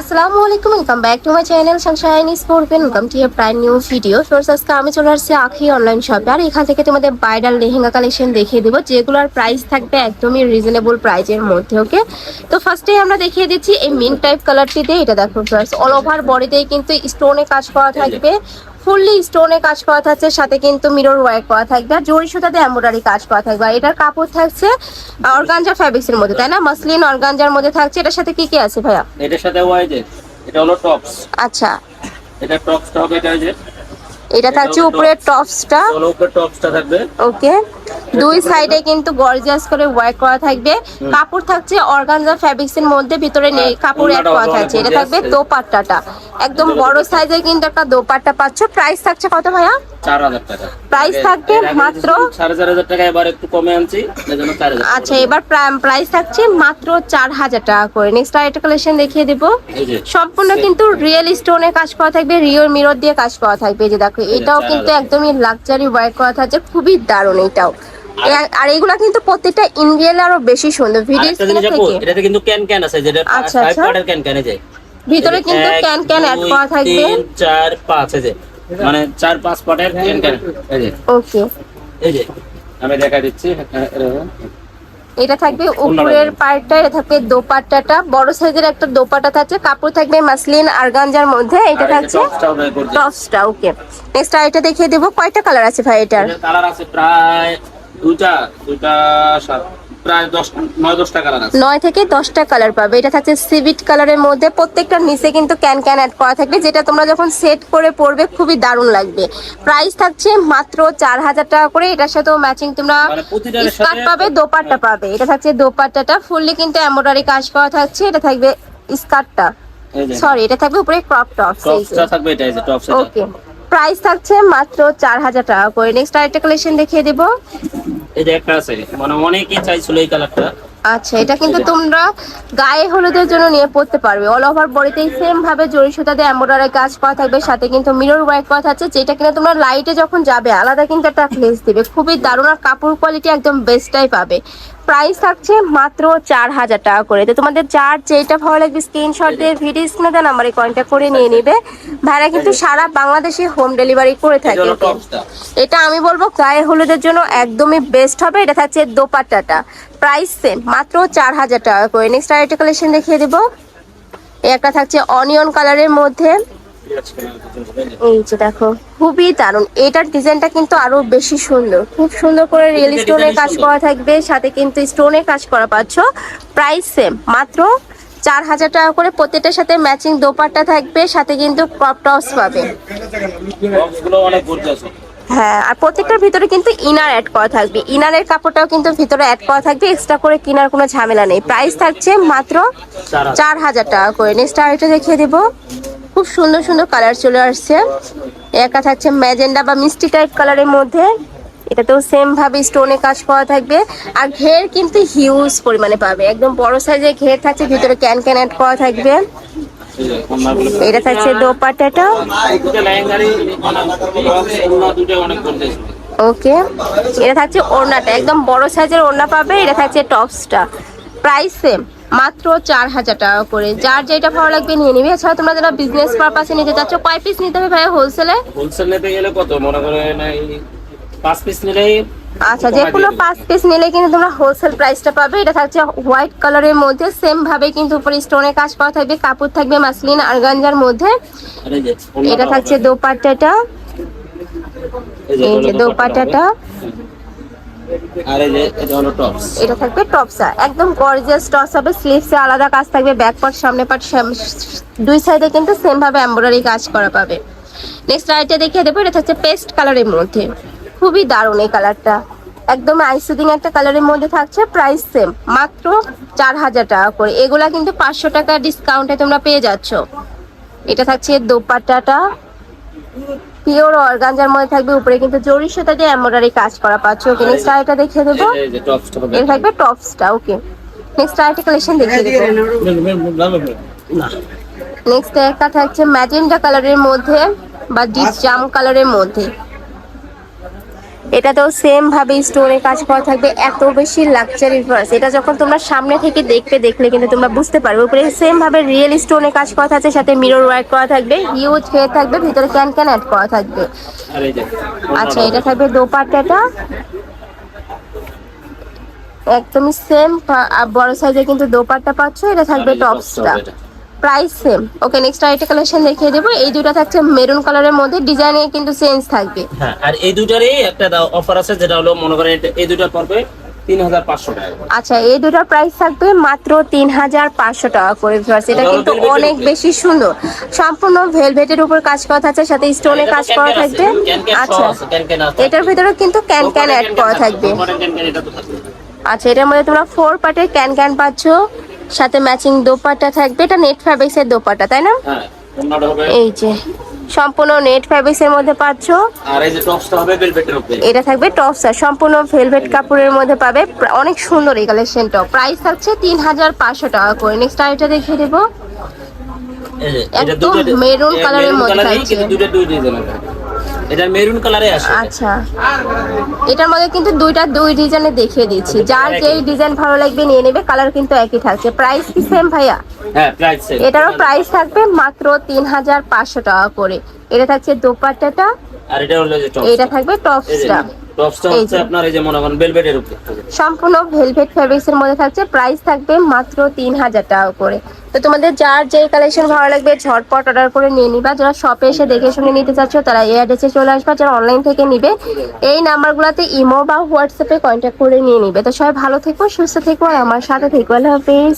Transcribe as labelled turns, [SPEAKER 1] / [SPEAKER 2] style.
[SPEAKER 1] আসসালামু আলাইকুম welcome back to my channel sunshine স্পোর্টবেন welcome to your prime new video source আজকে আমি চলে আসছি আখি অনলাইন শপে আর এখান থেকে তোমাদের ব্রাইডাল লেহেঙ্গা কালেকশন দেখিয়ে দেবো। যেগুলোর প্রাইস থাকবে একদমই রিজনেবল প্রাইজের মধ্যে ওকে তো ফার্স্টেই আমরা দেখিয়ে দিচ্ছি এই মিন টাইপ কালারটিতে এটা দেখো ফ্রেন্ডস অল ওভার বডিতেই কিন্তু স্টোনে কাজ করা থাকবে। ফুললি স্টোনে কাজ করা থাকছে সাথে কিন্তু মিরর ওয়ার্ক করা থাকবে আর জরি সুতাতে এমব্রয়ডারি কাজ করা থাকবে। আর এটার কাপড় থাকছে অর্গানজা ফ্যাব্রিক্সের মধ্যে তাই না? মাসলিন অর্গানজার মধ্যে থাকছে এটার সাথে কি কি আছে ভাইয়া?
[SPEAKER 2] এটার সাথে ওয়াইজের এটা হলো টপস
[SPEAKER 1] আচ্ছা।
[SPEAKER 2] এটা টপসটা হবে এটা যে
[SPEAKER 1] এটা থাকছে উপরের টপসটা
[SPEAKER 2] হলো উপরে টপসটা থাকবে।
[SPEAKER 1] ওকে। দুই সাইডে কিন্তু গর্জিয়াস করে ওয়ার্ক করা থাকবে। কাপড় থাকছে অর্গানজা ফ্যাব্রিক্স এর মধ্যে ভিতরে নেই কাপড় অ্যাড করা থাকছে। এটা থাকবে দোপাট্টাটা। একদম বড় সাইজের কিন্তু একটা দোপাট্টা পাচ্ছ। প্রাইস থাকছে কত ভাইয়া?
[SPEAKER 2] চার হাজার টাকা। আগে-
[SPEAKER 1] থাকবে মাত্র?
[SPEAKER 2] সাড়ে চার হাজার টাকা এবার একটু কমে আনছি
[SPEAKER 1] আচ্ছা এবার প্রাইস থাকছে মাত্র চার হাজার টাকা করে। নেক্সট আরেকটা কালেকশন দেখিয়ে দেবো। সম্পূর্ণ কিন্তু রিয়েল স্টোনে কাজ করা থাকবে রিয়েল মিরর দিয়ে কাজ করা থাকবে। যে দেখো এটাও কিন্তু একদমই লাক্সারি ওয়ার্ক করা থাকছে খুবই দারুণ এটাও। আর এগুলা কিন্তু প্রত্যেকটা ইনরিয়েল আরও বেশি সুন্দর। ভিডিও থেকে।
[SPEAKER 2] এটাতে কিন্তু ক্যান ক্যান আছে যেটা
[SPEAKER 1] আচ্ছা, আচ্ছা।
[SPEAKER 2] ক্যান ক্যানে যায়
[SPEAKER 1] ভিতরে কিন্তু ক্যান ক্যান অ্যাড করা থাকবে।
[SPEAKER 2] তিন চার পাঁচ এই যে মানে চার পাঁচ পার্টের ক্যান ক্যান এই যে।
[SPEAKER 1] ওকে
[SPEAKER 2] এই যে আমি দেখা দিচ্ছি হ্যাঁ,
[SPEAKER 1] এটা থাকবে উপরের পার্টটা এটা থাকবে দোপাট্টাটা। বড় সাইজের একটা দোপাট্টা থাকছে কাপড় থাকবে মাসলিন আরগানজার মধ্যে এটা
[SPEAKER 2] আর
[SPEAKER 1] থাকছে।
[SPEAKER 2] টপসটা
[SPEAKER 1] ওকে নেক্সট আরেকটা দেখিয়ে দেবো কয়টা কালার আছে ভাই এটার?
[SPEAKER 2] কালার আছে প্রায় দুইটা দুইটা সাত। প্রায় দশ নয় দশটা কালার আছে।
[SPEAKER 1] নয় থেকে দশটা কালার পাবে। এটা থাকছে সিভিট কালারের মধ্যে। প্রত্যেকটা নিচে কিন্তু ক্যান ক্যান অ্যাড করা থাকবে যেটা তোমরা যখন সেট করে পরবে খুবই দারুণ লাগবে। প্রাইস থাকছে মাত্র চার হাজার টাকা করে। এটার সাথেও ম্যাচিং তোমরা
[SPEAKER 2] মানে
[SPEAKER 1] স্কার্ট পাবে দোপাট্টা পাবে। এটা থাকছে দোপাট্টাটা। ফুললি কিন্তু এমব্রয়ডারি কাজ করা থাকছে। এটা থাকবে স্কার্টটা। সরি এটা থাকবে উপরে ক্রপ টপ
[SPEAKER 2] থাকবে এটা
[SPEAKER 1] ওকে প্রাইস থাকছে মাত্র চার হাজার টাকা করে। নেক্সট আরেকটা কালেকশন দেখিয়ে দেবো।
[SPEAKER 2] এই যে একটা আছে মানে অনেকেই চাইছিল এই কালারটা।
[SPEAKER 1] আচ্ছা এটা কিন্তু তোমরা গায়ে হলুদের জন্য নিয়ে পড়তে পারবে। অল ওভার বডিতেই সেম ভাবে জরি সুতা দিয়ে এমব্রয়ডারি কাজ করা থাকবে, সাথে কিন্তু মিরর ওয়ার্ক করা থাকছে, যেটা কিনা তোমরা লাইটে যখন যাবে, আলাদা কিন্তু একটা ফ্লেস দিবে। খুবই দারুণ আর কাপড় কোয়ালিটি একদম বেস্টটাই পাবে। প্রাইস থাকছে মাত্র চার হাজার টাকা করে। তো তোমাদের যার যেটা ভালো লাগবে স্ক্রিনশট দিয়ে ভিডিও স্ক্রিনে আমার এই কন্ট্যাক্ট করে নিয়ে নিবে। ভাইরা কিন্তু সারা বাংলাদেশে হোম ডেলিভারি করে থাকে। এটা আমি বলব গায়ে হলুদের জন্য একদমই বেস্ট হবে। এটা থাকছে দোপাট্টাটা। প্রাইস সেম মাত্র চার হাজার টাকা করে। নেক্সট আরেকটা কালেকশন দেখিয়ে দেবো। এই একটা থাকছে অনিয়ন কালারের মধ্যে। এই যে দেখো। খুবই দারুণ। এটার ডিজাইনটা কিন্তু আরও বেশি সুন্দর। খুব সুন্দর করে রিয়েল স্টোনের কাজ করা থাকবে সাথে কিন্তু স্টোনের কাজ করা পাচ্ছ। প্রাইস সেম মাত্র চার হাজার টাকা করে প্রত্যেকটার সাথে ম্যাচিং দোপাট্টা থাকবে সাথে কিন্তু ক্রপ টপস পাবে। হ্যাঁ আর প্রত্যেকটার ভিতরে কিন্তু ইনার অ্যাড করা থাকবে। ইনারের কাপড়টাও কিন্তু ভিতরে অ্যাড করা থাকবে এক্সট্রা করে কেনার কোনো ঝামেলা নেই। প্রাইস থাকছে মাত্র
[SPEAKER 2] চার হাজার।
[SPEAKER 1] টাকা করে। নেক্সট আরেকটা দেখিয়ে দেব। খুব সুন্দর সুন্দর কালার চলে আসছে। একটা থাকছে ম্যাজেন্ডা বা মিষ্টি টাইপ কালারের মধ্যে। এটাতেও সেম ভাবে স্টোনে কাজ করা থাকবে। আর ঘের কিন্তু হিউজ পরিমাণে পাবে। একদম বড় সাইজের ঘের থাকছে, ভিতরে ক্যান ক্যান অ্যাড করা থাকবে। এটা থাকছে
[SPEAKER 2] গর্জিয়াস
[SPEAKER 1] ওকে এটা থাকছে ওড়নাটা। একদম বড় সাইজের ওড়না পাবে। এটা থাকছে টপসটা প্রাইস সেম মাত্র চার হাজার টাকা করে। যার যেটা ভালো লাগবে নিয়ে নিবে। এছাড়া তোমরা যারা বিজনেস পারপাসে নিতে চাচ্ছ কয় পিস নিতে হবে ভাই হোলসেলে
[SPEAKER 2] হোলসেল নিতে গেলে কত? মনে করেন পাঁচ পিস নিলেই
[SPEAKER 1] আচ্ছা যে কোনো পাঁচ পিস নিলে কিন্তু তোমরা হোলসেল প্রাইসটা পাবে। এটা থাকছে হোয়াইট কালারের মধ্যে। সেম ভাবে কিন্তু উপরে স্টোনের কাজ করা থাকবে। কাপড় থাকবে মাসলিন মধ্যে।
[SPEAKER 2] আর এই যে
[SPEAKER 1] এটা থাকছে দোপাট্টাটা। এই যে দোপাট্টাটা।
[SPEAKER 2] এটা হলো টপস
[SPEAKER 1] থাকবে টপসা একদম গর্জিয়াস টপস হবে। স্লিভসে আলাদা কাজ থাকবে ব্যাক পার্ট সামনে পার্ট দুই সাইডে কিন্তু সেম ভাবে এমব্রয়ডারি কাজ করা পাবে। নেক্সট রাইটে দেখিয়ে দেবো, এটা থাকছে পেস্ট কালারের মধ্যে। খুবই দারুণ এই কালারটা একদম আইসুদিং একটা কালারের মধ্যে থাকছে প্রাইস সেম মাত্র চার হাজার টাকা করে। এগুলা কিন্তু পাঁচশো টাকা ডিসকাউন্টে তোমরা পেয়ে যাচ্ছ। এটা থাকছে দোপাট্টাটা। পিওর অর্গানজার মধ্যে থাকবে উপরে কিন্তু জরির সাথে যে এমব্রয়ডারি কাজ করা পাচ্ছ। ওকে নেক্সট আইটা দেখিয়ে দেবো।
[SPEAKER 2] এই যে টপসটা হবে।
[SPEAKER 1] এটা থাকবে টপসটা ওকে। নেক্সট আরেকটা কালেকশন দেখিয়ে দেবো। নেক্সট একটা থাকছে ম্যাজেন্ডা কালারের মধ্যে বা ডিপ জাম কালারের মধ্যে। এটাতেও সেম ভাবে স্টোনে কাজ করা থাকবে এত বেশি লাক্সারি ড্রেস এটা যখন তোমরা সামনে থেকে দেখবে দেখলে কিন্তু তোমরা বুঝতে পারবে। উপরে সেম ভাবে রিয়েল স্টোনে কাজ করা থাকছে সাথে মিরর ওয়ার্ক করা থাকবে হিউজ হয়ে থাকবে ভিতরে ক্যান ক্যান অ্যাড করা থাকবে। আচ্ছা এটা থাকবে দোপাট্টাটা। একদমই সেম বড় সাইজে কিন্তু দোপাট্টা পাচ্ছ এটা থাকবে টপসটা প্রাইস সেম ওকে নেক্সট আরেকটা কালেকশন দেখিয়ে দেবো। এই দুটো থাকছে মেরুন কালারের মধ্যে। ডিজাইনে কিন্তু চেঞ্জ থাকবে।
[SPEAKER 2] হ্যাঁ আর এই দুটারই একটা অফার আছে যেটা হলো মনে করেন এই দুটার পড়বে
[SPEAKER 1] আচ্ছা এই দুটোর প্রাইস থাকবে মাত্র তিন হাজার পাঁচশো টাকা করে। এটা
[SPEAKER 2] এটা
[SPEAKER 1] কিন্তু অনেক বেশি সুন্দর। সম্পূর্ণ ভেলভেটের উপর কাজ করা থাকছে সাথে স্টোনে কাজ করা থাকবে। আচ্ছা। এটার ভিতরে কিন্তু ক্যান ক্যান অ্যাড করা থাকবে। আচ্ছা এটার মধ্যে তোমরা ফোর পার্টের ক্যান ক্যান পাচ্ছ। সাথে ম্যাচিং দোপাট্টা থাকবে। এটা নেট ফ্যাব্রিক্স এর দোপাট্টা তাই না?
[SPEAKER 2] হ্যাঁ
[SPEAKER 1] এই যে সম্পূর্ণ নেট ফ্যাব্রিক্স এর মধ্যে পাচ্ছ।
[SPEAKER 2] আর এই যে টপসটা হবে ভেলভেটের উপরে
[SPEAKER 1] এটা থাকবে টপস আর সম্পূর্ণ ভেলভেট কাপড়ের মধ্যে পাবে। অনেক সুন্দর এই কালেকশনটা প্রাইস থাকছে হাজার পাঁচশো টাকা করে। নেক্সট আরেকটা দেখিয়ে দেবো।
[SPEAKER 2] এই যে, এটা
[SPEAKER 1] একদম
[SPEAKER 2] দুটো-
[SPEAKER 1] মেরুন কালারের মধ্যে।
[SPEAKER 2] কিন্তু দুটো দুই ডিজাইন আছে এটা মেরুন কালারে আসে।
[SPEAKER 1] আচ্ছা। এটার মধ্যে কিন্তু দুইটা দুই ডিজাইনে দেখিয়ে দিচ্ছি। যার যেই ডিজাইন ভালো লাগবে নিয়ে নেবে কালার কিন্তু একই থাকছে। প্রাইস কি সেম ভাইয়া?
[SPEAKER 2] হ্যাঁ প্রাইস সেম
[SPEAKER 1] এটারও প্রাইস থাকবে মাত্র তিন হাজার পাঁচশো টাকা করে। এটা থাকছে দোপাট্টাটা
[SPEAKER 2] আর এটা হলো যে টপস
[SPEAKER 1] এটা থাকবে টপসটা
[SPEAKER 2] টপসটা হচ্ছে। আপনার এই যে মনে করেন ভেলভেটের উপরে।
[SPEAKER 1] সম্পূর্ণ ভেলভেট ফ্যাব্রিক্স এর মধ্যে থাকছে। প্রাইস থাকবে মাত্র তিন হাজার টাকা করে। তো তোমাদের যার যে কালেকশন ভালো লাগবে ঝটপট অর্ডার করে নিয়ে নিবা। যারা শপে এসে দেখে শুনে নিতে চাচ্ছ তারা এই অ্যাড্রেসে চলে আসবা। যারা অনলাইন থেকে নিবে এই নাম্বারগুলোতে ইমো বা হোয়াটসঅ্যাপে কন্ট্যাক্ট করে নিয়ে নিবে। তো সবাই ভালো থেকো সুস্থ থেকো আর আমার সাথে থেকো। আল্লাহ হাফিজ।